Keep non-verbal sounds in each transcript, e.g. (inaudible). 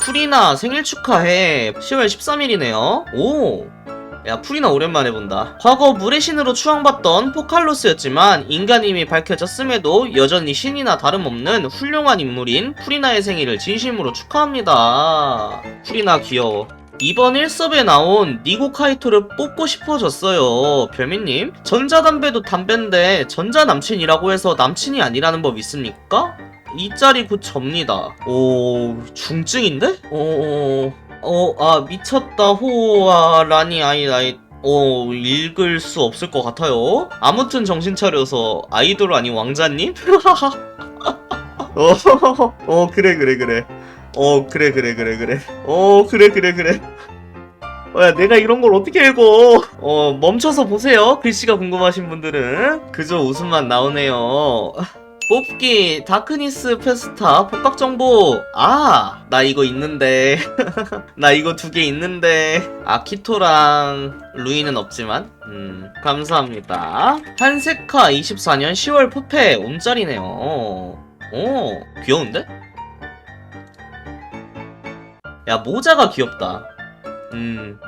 프리나 생일 축하해. 10월 13일이네요. 오. 야, 프리나 오랜만에 본다. 과거 물의 신으로 추앙받던 포칼로스였지만 인간임이 밝혀졌음에도 여전히 신이나 다름없는 훌륭한 인물인 프리나의 생일을 진심으로 축하합니다. 프리나 귀여워. 이번 1섭에 나온 니고 카이토를 뽑고 싶어졌어요. 별미님, 전자담배도 담배인데 전자남친이라고 해서 남친이 아니라는 법 있습니까? 이 짤이 곧 접니다. 오, 중증인데? 어, 어, 아, 미쳤다, 호아, 라니, 아이, 아이, 어, 읽을 수 없을 것 같아요. 아무튼 정신 차려서 아이돌 아니 왕자님? (laughs) 어, 어, 그래, 그래, 그래. 어, 그래, 그래, 그래, 그래. 어, 그래, 그래, 그래. 어, 야, 내가 이런 걸 어떻게 읽어? 어, 멈춰서 보세요. 글씨가 궁금하신 분들은. 그저 웃음만 나오네요. 뽑기 다크니스 페스타 복각 정보. 아 나 이거 있는데. (laughs) 나 이거 두 개 있는데. 아키토랑 루이는 없지만. 음 감사합니다. 한세카 24년 10월 푸페 온짜리네요. 오 귀여운데? 야 모자가 귀엽다. 음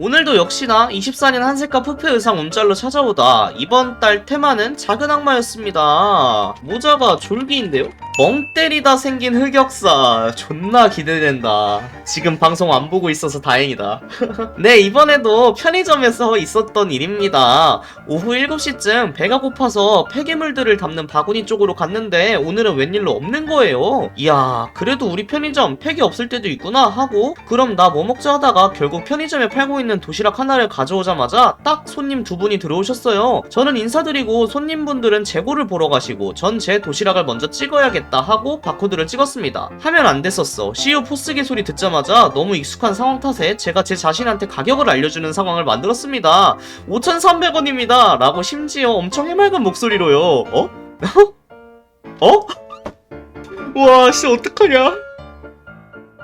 오늘도 역시나 24년 한색과 푸페 의상 움짤로 찾아오다 이번 달 테마는 작은 악마였습니다. 모자가 졸기인데요? 멍 때리다 생긴 흑역사 존나 기대된다. 지금 방송 안 보고 있어서 다행이다. (laughs) 네 이번에도 편의점에서 있었던 일입니다. 오후 7시쯤 배가 고파서 폐기물들을 담는 바구니 쪽으로 갔는데 오늘은 웬일로 없는 거예요. 이야 그래도 우리 편의점 폐기 없을 때도 있구나 하고 그럼 나 뭐 먹자 하다가 결국 편의점에 팔고 있는 도시락 하나를 가져오자마자 딱 손님 두 분이 들어오셨어요. 저는 인사드리고 손님분들은 재고를 보러 가시고 전 제 도시락을 먼저 찍어야겠다 하고 바코드를 찍었습니다. 하면 안 됐었어. CEO 포스기 소리 듣자마자 너무 익숙한 상황 탓에 제가 제 자신한테 가격을 알려주는 상황을 만들었습니다. 5,300원입니다. 라고 심지어 엄청 해맑은 목소리로요. 어? (laughs) 어? 와, 씨, 어떡하냐?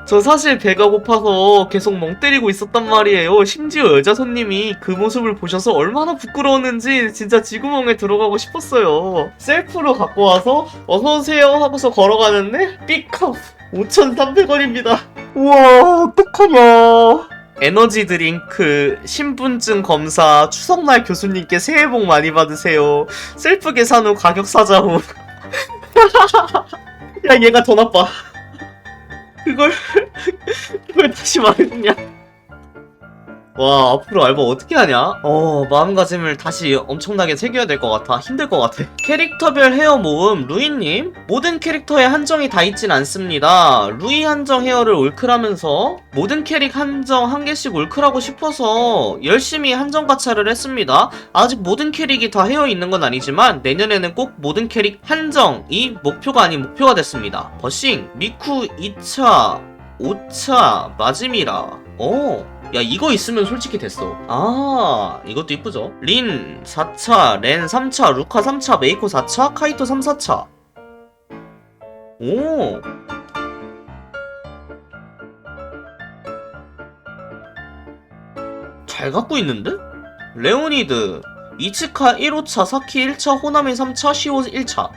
저 사실 배가 고파서 계속 멍 때리고 있었단 말이에요. 심지어 여자 손님이 그 모습을 보셔서 얼마나 부끄러웠는지 진짜 지구멍에 들어가고 싶었어요. 셀프로 갖고 와서 어서오세요 하고서 걸어가는데 삐컵 5,300원입니다. 우와, 어떡하냐. 에너지 드링크, 신분증 검사, 추석날 교수님께 새해 복 많이 받으세요. 셀프 계산 후 가격 사자 후. (laughs) 야, 얘가 더 나빠. 그걸 (laughs) 그걸 다시 말해주냐? 와 앞으로 알바 어떻게 하냐? 어 마음가짐을 다시 엄청나게 새겨야 될 것 같아. 힘들 것 같아. 캐릭터별 헤어 모음 루이님? 모든 캐릭터에 한정이 다 있진 않습니다. 루이 한정 헤어를 올클하면서 모든 캐릭 한정 한 개씩 올클하고 싶어서 열심히 한정 가차를 했습니다. 아직 모든 캐릭이 다 헤어 있는 건 아니지만 내년에는 꼭 모든 캐릭 한정이 목표가 아닌 목표가 됐습니다. 버싱 미쿠 2차 5차 마지미라. 어. 야 이거 있으면 솔직히 됐어. 아 이것도 이쁘죠? 린 4차 렌 3차 루카 3차 메이코 4차 카이토 3, 4차. 오. 잘 갖고 있는데? 레오니드 이츠카 1호차 사키 1차 호나미 3차 시오 1차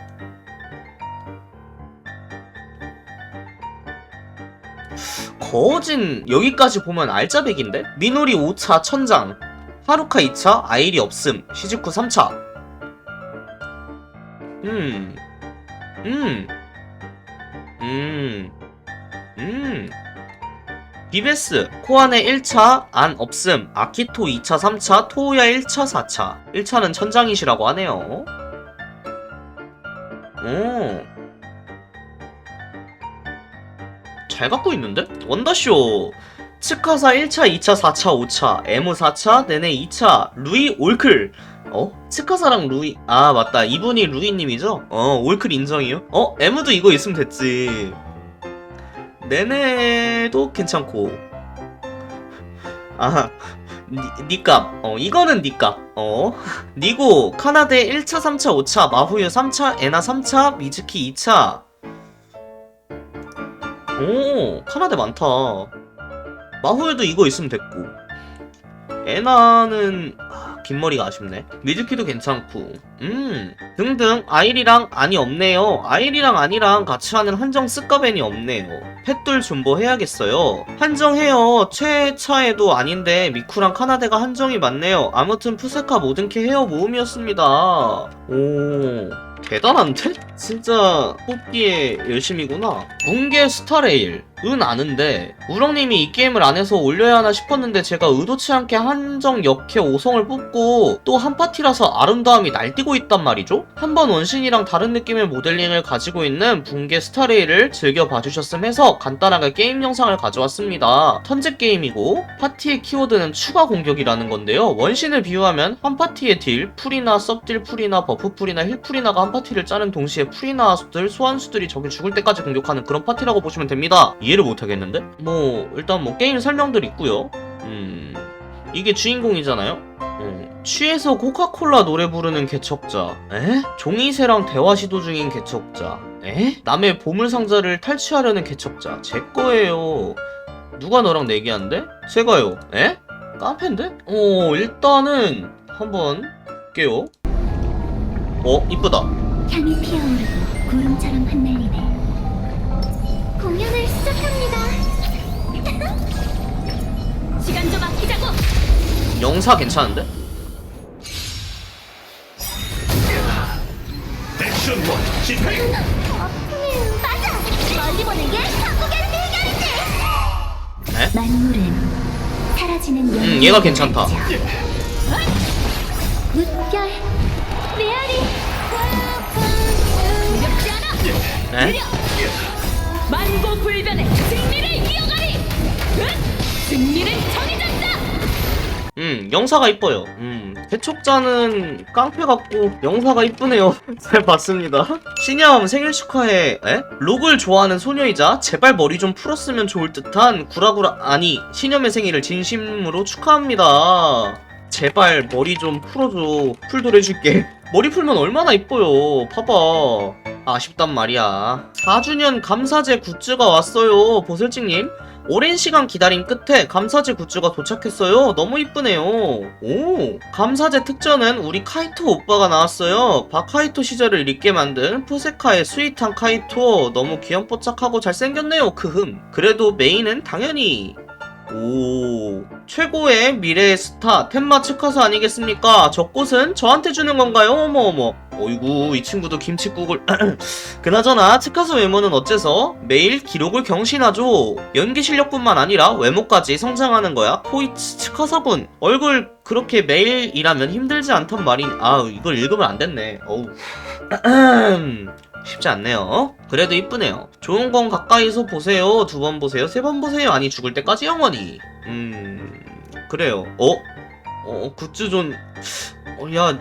거진 여기까지 보면 알짜배기인데? 미노리 5차 천장 하루카 2차 아이리 없음 시즈쿠 3차 음 음. 음. 음. 비베스 코안에 1차 안 없음 아키토 2차 3차 토우야 1차 4차 1차는 천장이시라고 하네요 오. 잘 갖고 있는데? 원더쇼 츠카사 1차, 2차, 4차, 5차, 에무 4차, 네네 2차, 루이 올클 어? 츠카사랑 루이 아 맞다 이분이 루이님이죠? 어 올클 인정이요? 어? 에무도 이거 있으면 됐지 네네도 괜찮고 아 니, 니값 어 이거는 니값 어 (laughs) 니고 카나데 1차 3차 5차 마후유 3차 에나 3차 미즈키 2차 오 카나데 많다 마후유도 이거 있으면 됐고 에나는 아, 긴 머리가 아쉽네. 미즈키도 괜찮고, 음, 등등, 아일이랑 아니 없네요. 아일이랑 아니랑 같이 하는 한정 스카벤이 없네요. 펫돌 존버 해야겠어요. 한정해요. 최차에도 아닌데, 미쿠랑 카나데가 한정이 많네요. 아무튼 푸세카 모든 캐 헤어 모음이었습니다. 오, 대단한데? 진짜 뽑기에 열심이구나. 뭉게 스타레일. 은 아는데 우렁님이 이 게임을 안 해서 올려야 하나 싶었는데 제가 의도치 않게 한정 역해 5성을 뽑고 또 한 파티라서 아름다움이 날뛰고 있단 말이죠? 한번 원신이랑 다른 느낌의 모델링을 가지고 있는 붕괴 스타레일을 즐겨 봐주셨음 해서 간단하게 게임 영상을 가져왔습니다. 턴제 게임이고 파티의 키워드는 추가 공격이라는 건데요. 원신을 비유하면 한 파티의 딜, 풀이나 섭딜 풀이나 버프 풀이나 힐 풀이나가 한 파티를 짜는 동시에 풀이나 수들, 소환수들이 적이 죽을 때까지 공격하는 그런 파티라고 보시면 됩니다. 이해를 못하겠는데? 뭐 일단 뭐 게임 설명들 있고요. 음 이게 주인공이잖아요. 어, 취해서 코카콜라 노래 부르는 개척자. 에? 종이새랑 대화 시도 중인 개척자. 에? 남의 보물 상자를 탈취하려는 개척자. 제 거예요. 누가 너랑 내기한대? 제가요. 에? 깡패인데? 어 일단은 한번 볼게요. 어 이쁘다. 향이 피어오르고 구름처럼 흩날리네. 공연을 시작합니다. (laughs) 시간 좀 아끼자고. 영사 괜찮은데? 액션 원 집행 음, 맞아. 멀리 보는 게 한국의 비결이지. 에? 만물은 사라지는 음, 얘가 괜찮다. 물결, 메아리. 에? 만고불변의 승리를 이어가리. 응? 승리는 정해졌다. 음, 영사가 이뻐요. 음, 개척자는 깡패 같고 영사가 이쁘네요. (laughs) 잘 봤습니다. 신영 생일 축하해. 에? 록을 좋아하는 소녀이자 제발 머리 좀 풀었으면 좋을 듯한 구라구라 아니 신념의 생일을 진심으로 축하합니다. 제발 머리 좀 풀어줘. 풀돌 해줄게. 머리 풀면 얼마나 이뻐요. 봐봐. 아쉽단 말이야. 4주년 감사제 굿즈가 왔어요. 보슬직님. 오랜 시간 기다린 끝에 감사제 굿즈가 도착했어요. 너무 이쁘네요. 오, 감사제 특전은 우리 카이토 오빠가 나왔어요. 박카이토 시절을 잊게 만든 푸세카의 스윗한 카이토. 너무 귀염뽀짝하고 잘생겼네요. 크흠. 그래도 메인은 당연히 오 최고의 미래의 스타 텐마 측가서 아니겠습니까? 저 꽃은 저한테 주는 건가요? 어머 어머. 어이구 이 친구도 김치국을 (clears throat) 그나저나 측가서 외모는 어째서? 매일 기록을 경신하죠. 연기 실력뿐만 아니라 외모까지 성장하는 거야. 코이츠 측가서군 얼굴 그렇게 매일 일하면 힘들지 않단 말인. 아 이걸 읽으면 안 됐네. 어우 (clears throat) 쉽지 않네요. 그래도 이쁘네요. 좋은 건 가까이서 보세요. 두 번 보세요. 세 번 보세요. 아니 죽을 때까지 영원히. 음 그래요. 어? 어 굿즈 좀 어, 야.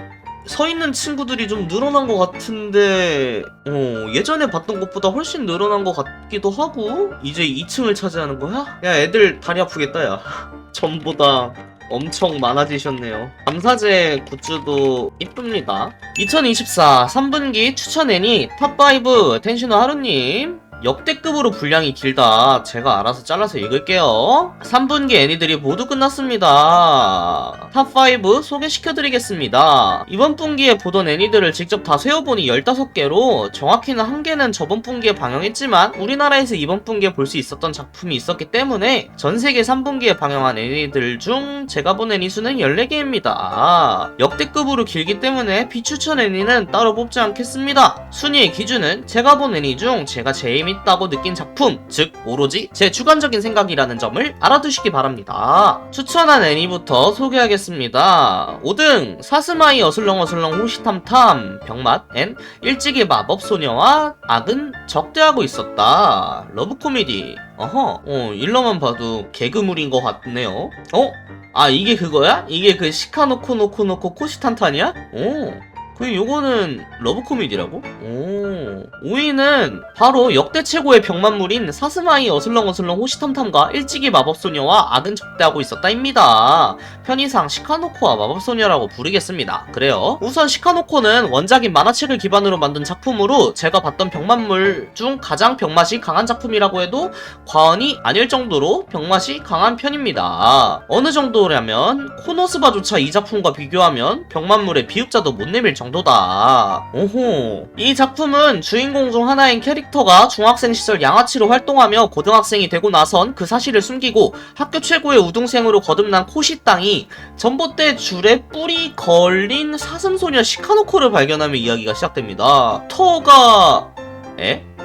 서 있는 친구들이 좀 늘어난 것 같은데, 어, 예전에 봤던 것보다 훨씬 늘어난 것 같기도 하고, 이제 2층을 차지하는 거야? 야, 애들 다리 아프겠다, 야. (laughs) 전보다 엄청 많아지셨네요. 감사제 굿즈도 이쁩니다. 2024 3분기 추천 애니 탑5 텐시노 하루님. 역대급으로 분량이 길다. 제가 알아서 잘라서 읽을게요. 3분기 애니들이 모두 끝났습니다. 탑5 소개시켜드리겠습니다. 이번 분기에 보던 애니들을 직접 다 세어보니 15개로 정확히는 한 개는 저번 분기에 방영했지만 우리나라에서 이번 분기에 볼 수 있었던 작품이 있었기 때문에 전 세계 3분기에 방영한 애니들 중 제가 본 애니 수는 14개입니다. 역대급으로 길기 때문에 비추천 애니는 따로 뽑지 않겠습니다. 순위의 기준은 제가 본 애니 중 제가 재밌다고 느낀 작품, 즉 오로지 제 주관적인 생각이라는 점을 알아두시기 바랍니다. 추천한 애니부터 소개하겠습니다. 5등 사스마이 어슬렁어슬렁 호시탐탐 병맛 앤 일찍이 마법소녀와 악은 적대하고 있었다. 러브 코미디. 어허, 어, 일러만 봐도 개그물인 것 같네요. 어? 아, 이게 그거야? 이게 그 시카노코노코노코 코시탄탄이야? 오. 그 요거는 러브 코미디라고? 오. 5위는 바로 역대 최고의 병만물인 사스마이 어슬렁어슬렁 호시탐탐과 일찍이 마법소녀와 악은 적대하고 있었다입니다. 편의상 시카노코와 마법소녀라고 부르겠습니다. 그래요. 우선 시카노코는 원작인 만화책을 기반으로 만든 작품으로 제가 봤던 병만물 중 가장 병맛이 강한 작품이라고 해도 과언이 아닐 정도로 병맛이 강한 편입니다. 어느 정도냐면 코노스바조차 이 작품과 비교하면 병만물의 비읍자도 못 내밀 정도 다. 오호. 이 작품은 주인공 중 하나인 캐릭터가 중학생 시절 양아치로 활동하며 고등학생이 되고 나선 그 사실을 숨기고 학교 최고의 우등생으로 거듭난 코시 땅이 전봇대 줄에 뿔이 걸린 사슴소녀 시카노코를 발견하며 이야기가 시작됩니다. 터가 에?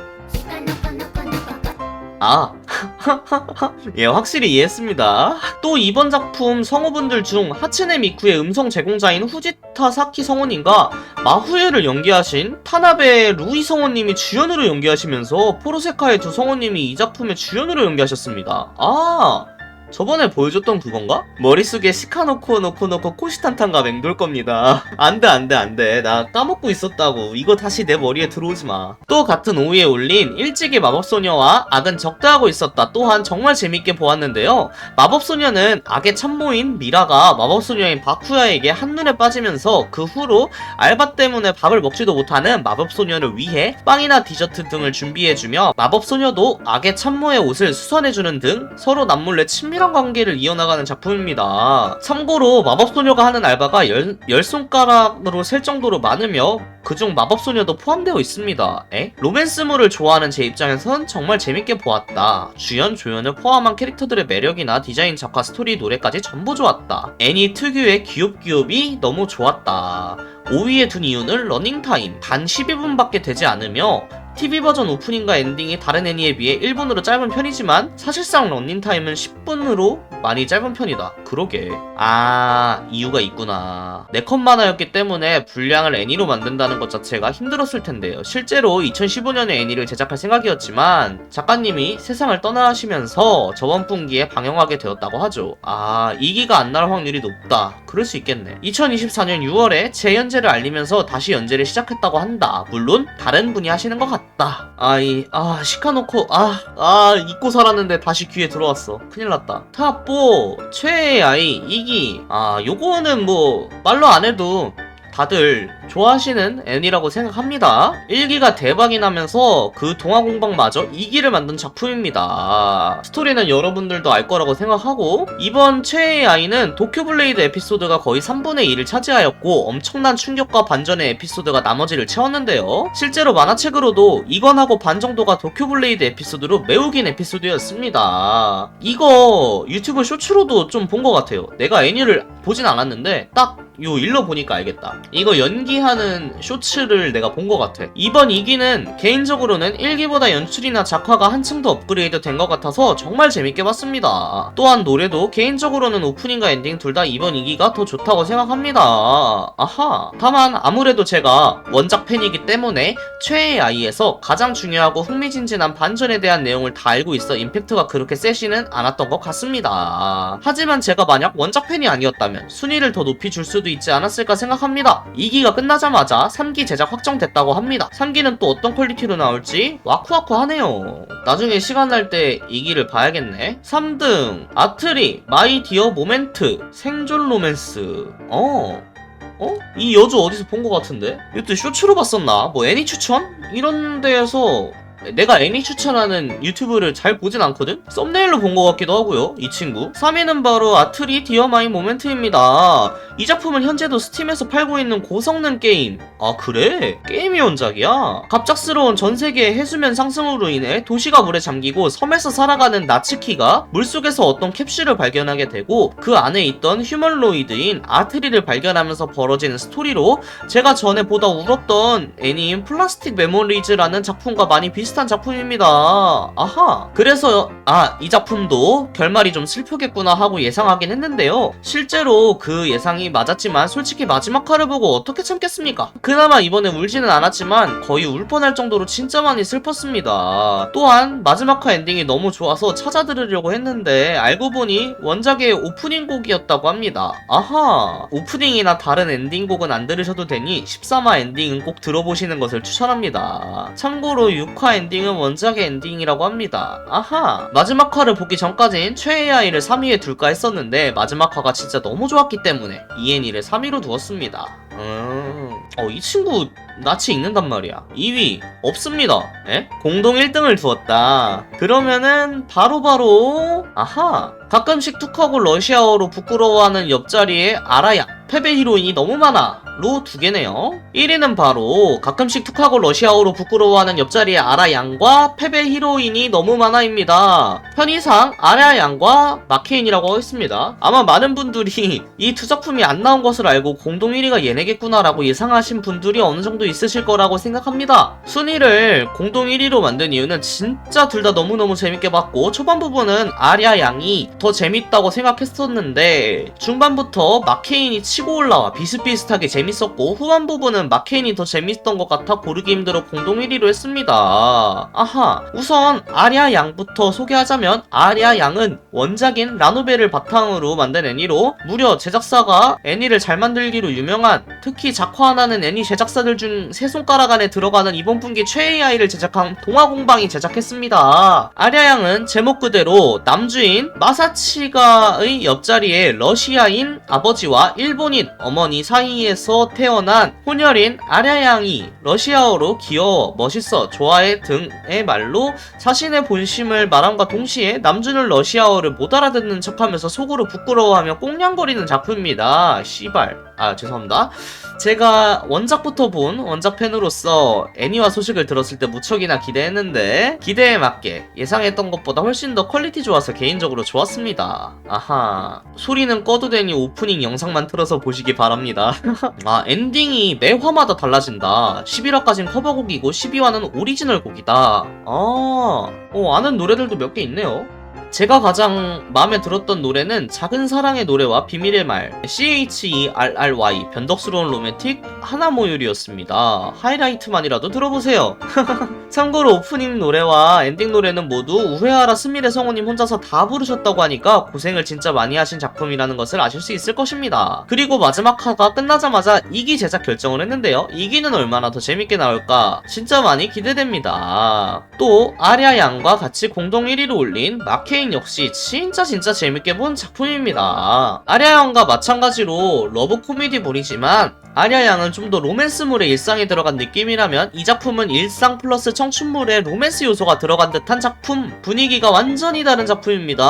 아, (laughs) 예, 확실히 이해했습니다. 또 이번 작품 성우분들 중 하츠네 미쿠의 음성 제공자인 후지타 사키 성우님과 마후에를 연기하신 타나베 루이 성우님이 주연으로 연기하시면서 포르세카의 두 성우님이 이 작품의 주연으로 연기하셨습니다. 아, 저번에 보여줬던 그건가? 머릿속에 시카노코 놓고 놓고 코시탄탄가 맹돌 겁니다. (laughs) 안돼 안돼 안돼 나 까먹고 있었다고 이거 다시 내 머리에 들어오지 마. 또 같은 5위에 올린 일찍이 마법소녀와 악은 적대하고 있었다 또한 정말 재밌게 보았는데요. 마법소녀는 악의 참모인 미라가 마법소녀인 바쿠야에게 한눈에 빠지면서 그 후로 알바 때문에 밥을 먹지도 못하는 마법소녀를 위해 빵이나 디저트 등을 준비해주며 마법소녀도 악의 참모의 옷을 수선해주는 등 서로 남몰래 친밀 한 관계를 이어나가는 작품입니다. 참고로 마법소녀가 하는 알바가 열, 열 손가락으로 셀 정도로 많으며 그중 마법소녀도 포함되어 있습니다. 에? 로맨스물을 좋아하는 제 입장에선 정말 재밌게 보았다. 주연, 조연을 포함한 캐릭터들의 매력이나 디자인, 작화, 스토리, 노래까지 전부 좋았다. 애니 특유의 귀엽귀엽이 너무 좋았다. 5위에 둔 이유는 러닝타임 단 12분밖에 되지 않으며 TV 버전 오프닝과 엔딩이 다른 애니에 비해 1분으로 짧은 편이지만 사실상 런닝타임은 10분으로 많이 짧은 편이다. 그러게. 아, 이유가 있구나. 네컷 만화였기 때문에 분량을 애니로 만든다는 것 자체가 힘들었을 텐데요. 실제로 2015년에 애니를 제작할 생각이었지만 작가님이 세상을 떠나시면서 저번 분기에 방영하게 되었다고 하죠. 아, 2기가 안 날 확률이 높다. 그럴 수 있겠네. 2024년 6월에 재연재를 알리면서 다시 연재를 시작했다고 한다. 물론 다른 분이 하시는 것 같다. 아이, 아, 시카놓고, 아, 아, 잊고 살았는데 다시 귀에 들어왔어. 큰일 났다. 탑4, 최애의 아이, 2기. 아, 요거는 뭐, 말로 안 해도 다들 좋아하시는 애니라고 생각합니다. 1기가 대박이 나면서 그 동화 공방마저 2기를 만든 작품입니다. 스토리는 여러분들도 알 거라고 생각하고 이번 최애의 아이는 도쿄블레이드 에피소드가 거의 3분의 1을 차지하였고 엄청난 충격과 반전의 에피소드가 나머지를 채웠는데요. 실제로 만화책으로도 이건하고 반 정도가 도쿄블레이드 에피소드로 매우 긴 에피소드였습니다. 이거 유튜브 쇼츠로도 좀 본 것 같아요. 내가 애니를 보진 않았는데 딱요 일러 보니까 알겠다. 이거 연기 하는 쇼츠를 내가 본 것 같아. 이번 2기는 개인적으로는 1기보다 연출이나 작화가 한층 더 업그레이드 된 것 같아서 정말 재밌게 봤습니다. 또한 노래도 개인적으로는 오프닝과 엔딩 둘 다 이번 2기가 더 좋다고 생각합니다. 아하. 다만 아무래도 제가 원작 팬이기 때문에 최애의 아이에서 가장 중요하고 흥미진진한 반전에 대한 내용을 다 알고 있어 임팩트가 그렇게 세지는 않았던 것 같습니다. 하지만 제가 만약 원작 팬이 아니었다면 순위를 더 높이 줄 수도 있지 않았을까 생각합니다. 2기가 끝 나자마자 3기 제작 확정됐다고 합니다. 3기는 또 어떤 퀄리티로 나올지 와쿠와쿠 하네요. 나중에 시간 날 때 2기를 봐야겠네. 3등 아트리 마이 디어 모멘트 생존 로맨스 어 어? 이 여주 어디서 본 것 같은데? 이것도 쇼츠로 봤었나? 뭐 애니 추천? 이런 데에서 내가 애니 추천하는 유튜브를 잘 보진 않거든? 썸네일로 본 것 같기도 하고요 이 친구 3위는 바로 아트리 디어마이 모멘트입니다 이 작품은 현재도 스팀에서 팔고 있는 고성능 게임 아 그래? 게임이 원작이야? 갑작스러운 전세계의 해수면 상승으로 인해 도시가 물에 잠기고 섬에서 살아가는 나츠키가 물속에서 어떤 캡슐을 발견하게 되고 그 안에 있던 휴먼로이드인 아트리를 발견하면서 벌어지는 스토리로 제가 전에 보다 울었던 애니인 플라스틱 메모리즈라는 작품과 많이 비슷 비슷한 작품입니다. 아하. 그래서 아, 이 작품도 결말이 좀 슬프겠구나 하고 예상하긴 했는데요. 실제로 그 예상이 맞았지만 솔직히 마지막 화를 보고 어떻게 참겠습니까? 그나마 이번에 울지는 않았지만 거의 울 뻔할 정도로 진짜 많이 슬펐습니다. 또한 마지막 화 엔딩이 너무 좋아서 찾아 들으려고 했는데 알고 보니 원작의 오프닝 곡이었다고 합니다. 아하. 오프닝이나 다른 엔딩 곡은 안 들으셔도 되니 13화 엔딩은 꼭 들어보시는 것을 추천합니다. 참고로 6화 엔딩은 원작의 엔딩이라고 합니다. 아하. 마지막 화를 보기 전까진 최애 아이를 3위에 둘까 했었는데 마지막 화가 진짜 너무 좋았기 때문에 ENE를 3위로 두었습니다. 음. 어, 이 친구 낯이 익는단 말이야. 2위 없습니다. 에? 공동 1등을 두었다. 그러면은 바로바로 아하. 가끔씩 툭하고 러시아어로 부끄러워하는 옆자리에 아라야. 패배 히로인이 너무 많아. 로 두 개네요. 1위는 바로 가끔씩 툭하고 러시아어로 부끄러워하는 옆자리에 아라 양과 패배 히로인이 너무 많아입니다. 편의상 아라 양과 마케인이라고 하겠습니다. 아마 많은 분들이 (laughs) 이 두 작품이 안 나온 것을 알고 공동 1위가 얘네겠구나라고 예상하신 분들이 어느 정도 있으실 거라고 생각합니다. 순위를 공동 1위로 만든 이유는 진짜 둘 다 너무너무 재밌게 봤고 초반 부분은 아랴 양이 더 재밌다고 생각했었는데 중반부터 마케인이 치고 올라와 비슷비슷하게 재밌 었고 후반 부분은 마케인이 더 재밌던 것 같아 고르기 힘들어 공동 1위로 했습니다. 아하 우선 아랴 양부터 소개하자면 아랴 양은 원작인 라노벨을 바탕으로 만든 애니로 무려 제작사가 애니를 잘 만들기로 유명한 특히 작화 하나는 애니 제작사들 중 세 손가락 안에 들어가는 이번 분기 최애 아이를 제작한 동화공방이 제작했습니다. 아랴 양은 제목 그대로 남주인 마사치가의 옆자리에 러시아인 아버지와 일본인 어머니 사이에서 태어난 혼혈인 아랴 양이 러시아어로 귀여워, 멋있어, 좋아해 등의 말로 자신의 본심을 말함과 동시에 남주는 러시아어를 못 알아듣는 척하면서 속으로 부끄러워하며 꽁냥거리는 작품입니다. 씨발. 아 죄송합니다. 제가 원작부터 본 원작 팬으로서 애니와 소식을 들었을 때 무척이나 기대했는데 기대에 맞게 예상했던 것보다 훨씬 더 퀄리티 좋아서 개인적으로 좋았습니다. 아하 소리는 꺼도 되니 오프닝 영상만 틀어서 보시기 바랍니다. (laughs) 아 엔딩이 매 화마다 달라진다. 11화까진 커버곡이고 12화는 오리지널 곡이다. 아, 어, 아는 노래들도 몇 개 있네요. 제가 가장 마음에 들었던 노래는 작은 사랑의 노래와 비밀의 말 CHERRY 변덕스러운 로맨틱 하나모율이었습니다. 하이라이트만이라도 들어보세요. (laughs) 참고로 오프닝 노래와 엔딩 노래는 모두 우회하라 스미레 성우님 혼자서 다 부르셨다고 하니까 고생을 진짜 많이 하신 작품이라는 것을 아실 수 있을 것입니다. 그리고 마지막 화가 끝나자마자 2기 제작 결정을 했는데요. 2기는 얼마나 더 재밌게 나올까 진짜 많이 기대됩니다. 또 아랴 양과 같이 공동 1위를 올린 마케 인 역시 진짜 진짜 재밌게 본 작품입니다. 아랴 양과 마찬가지로 러브 코미디물이지만 아랴 양은 좀 더 로맨스물의 일상이 들어간 느낌이라면 이 작품은 일상 플러스 청춘물의 로맨스 요소가 들어간 듯한 작품 분위기가 완전히 다른 작품입니다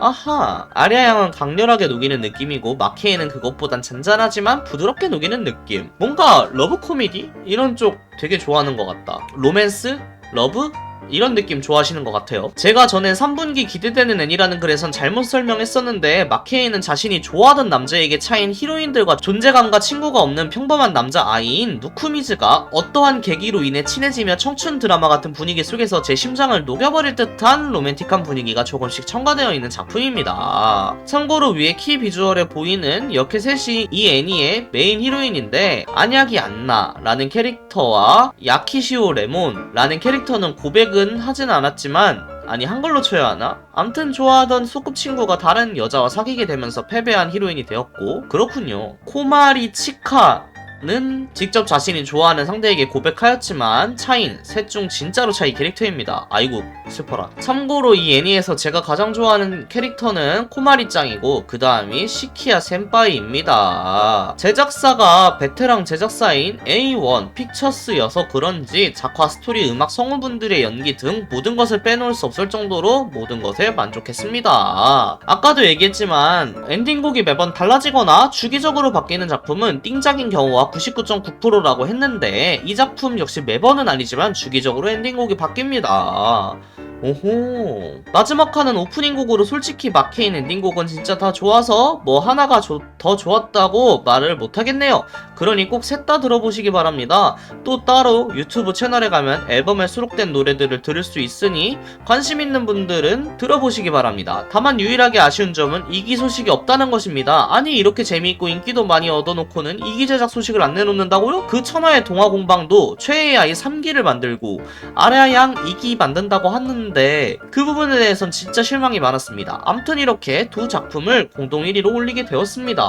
아하 아랴 양은 강렬하게 녹이는 느낌이고 마케이는 그것보단 잔잔하지만 부드럽게 녹이는 느낌 뭔가 러브 코미디? 이런 쪽 되게 좋아하는 것 같다 로맨스? 러브? 이런 느낌 좋아하시는 것 같아요. 제가 전엔 3분기 기대되는 애니라는 글에선 잘못 설명했었는데 마케이는 자신이 좋아하던 남자에게 차인 히로인들과 존재감과 친구가 없는 평범한 남자 아이인 누쿠미즈가 어떠한 계기로 인해 친해지며 청춘 드라마 같은 분위기 속에서 제 심장을 녹여버릴 듯한 로맨틱한 분위기가 조금씩 첨가되어 있는 작품입니다. 참고로 위에 키 비주얼에 보이는 역해 셋이 이 애니의 메인 히로인인데 안약이 안나라는 캐릭터와 야키시오 레몬라는 캐릭터는 고백 은 하진 않았지만 아니 한글로 쳐야 하나? 암튼 좋아하던 소꿉친구가 다른 여자와 사귀게 되면서 패배한 히로인이 되었고 그렇군요 코마리 치카 는 직접 자신이 좋아하는 상대에게 고백하였지만 차인 셋 중 진짜로 차이 캐릭터입니다. 아이고 슬퍼라. 참고로 이 애니에서 제가 가장 좋아하는 캐릭터는 코마리짱이고 그 다음이 시키야 센파이입니다. 제작사가 베테랑 제작사인 A1 픽처스여서 그런지 작화 스토리 음악 성우분들의 연기 등 모든 것을 빼놓을 수 없을 정도로 모든 것에 만족했습니다. 아까도 얘기했지만 엔딩곡이 매번 달라지거나 주기적으로 바뀌는 작품은 띵작인 경우와 99.9%라고 했는데 이 작품 역시 매번은 아니지만 주기적으로 엔딩곡이 바뀝니다 오호. 마지막 칸은 오프닝 곡으로 솔직히 마케인 엔딩곡은 진짜 다 좋아서 뭐 하나가 조- 더 좋았다고 말을 못하겠네요. 그러니 꼭 셋 다 들어보시기 바랍니다. 또 따로 유튜브 채널에 가면 앨범에 수록된 노래들을 들을 수 있으니 관심 있는 분들은 들어보시기 바랍니다. 다만 유일하게 아쉬운 점은 2기 소식이 없다는 것입니다. 아니 이렇게 재미있고 인기도 많이 얻어놓고는 2기 제작 소식을 안 내놓는다고요? 그 천하의 동화 공방도 최애의 아이 3기를 만들고 아레아 양 2기 만든다고 하는 데 그 부분에 대해선 진짜 실망이 많았습니다. 암튼 이렇게 두 작품을 공동 1위로 올리게 되었습니다.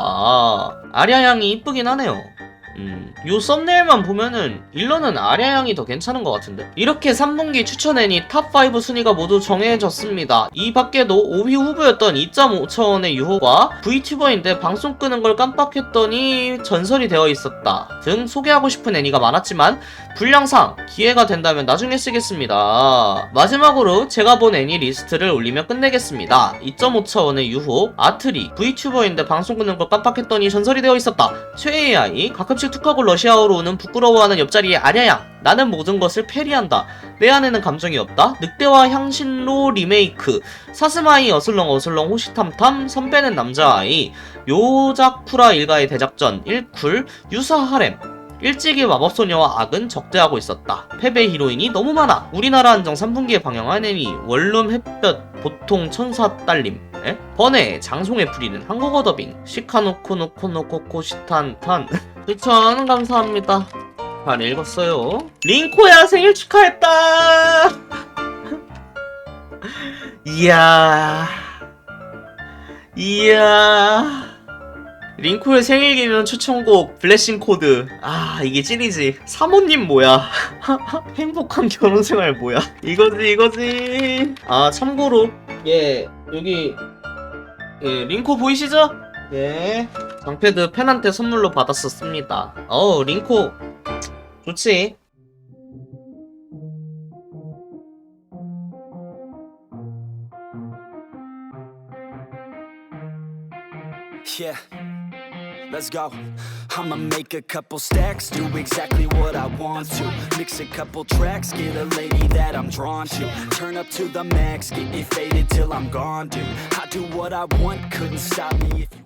아레아 양이 이쁘긴 하네요. 음, 요 썸네일만 보면은 일러는 아랴 양이 더 괜찮은 것 같은데? 이렇게 3분기 추천 애니 탑5 순위가 모두 정해졌습니다. 이 밖에도 5위 후보였던 2.5차원의 유호가 V튜버인데 방송 끄는 걸 깜빡했더니 전설이 되어 있었다. 등 소개하고 싶은 애니가 많았지만 분량상 기회가 된다면 나중에 쓰겠습니다. 마지막으로 제가 본 애니 리스트를 올리면 끝내겠습니다. 2.5차원의 유호 아트리 V튜버인데 방송 끄는 걸 깜빡했더니 전설이 되어 있었다. 최애의 아이 가끔 씩 툭하고 러시아어로 오는 부끄러워하는 옆자리의 아랴양 나는 모든 것을 패리한다. 내 안에는 감정이 없다. 늑대와 향신로 리메이크. 사스마이 어슬렁 어슬렁 호시탐탐 선배는 남자아이. 요자쿠라 일가의 대작전 1쿨 유사 하렘. 일찍이 마법소녀와 악은 적대하고 있었다. 패배 히로인이 너무 많아. 우리나라 한정 3분기에 방영한 애니 원룸 햇볕 보통 천사 딸림. 에? 번외 장송의 풀이는 한국어 더빙. 시카노코노코노코코 시탄탄 (laughs) 추천 감사합니다. 잘 읽었어요. 링코야 생일 축하했다. 이야. 이야. 링코의 생일 기념 추천곡 블레싱 코드. 아 이게 찐이지. 사모님 뭐야? (laughs) 행복한 결혼 생활 뭐야? 이거지 이거지. 아 참고로. 예 여기. 예 링코 보이시죠? 예 장패드 팬한테 선물로 받았었습니다 어 링코 좋지 Yeah, let's go. I'ma make a couple stacks, do exactly what I want to. Mix a couple tracks, get a lady that I'm drawn to. Turn up to the max, get me faded till I'm gone, dude. I do what I want, couldn't stop me if you.